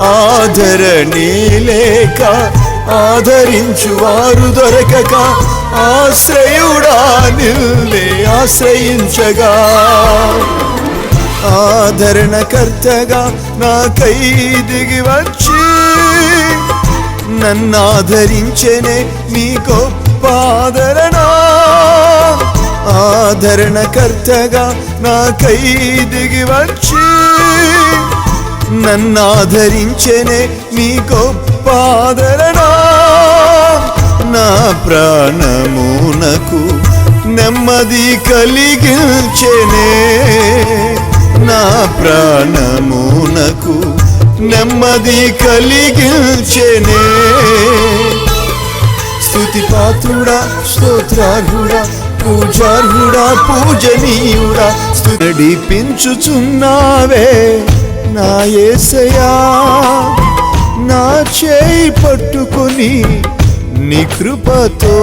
ఆదరణే లేక ఆదరించు వారు దొరకక ఆశ్రయుడా నిన్నే ఆశ్రయించగా. ఆదరణకర్తగా నాకై దిగి వచ్చి నన్నాదరించెనే నీ గొప్ప ఆదరణ. ఆదరణకర్తగా నాకై దిగి వచ్చి నన్నాధరించెనే నీ గొప్ప నా ప్రాణమునకు నెమ్మది కలిగించెనే. నా ప్రాణమునకు నెమ్మది కలిగించెనే. స్తుతి పాత్రుడా స్తోత్రార్హుడా పూజార్హుడా పూజనీయుడా నడిపించుచున్నావే. నా ఏసయా నా చేయి పట్టుకొని నీ కృపతో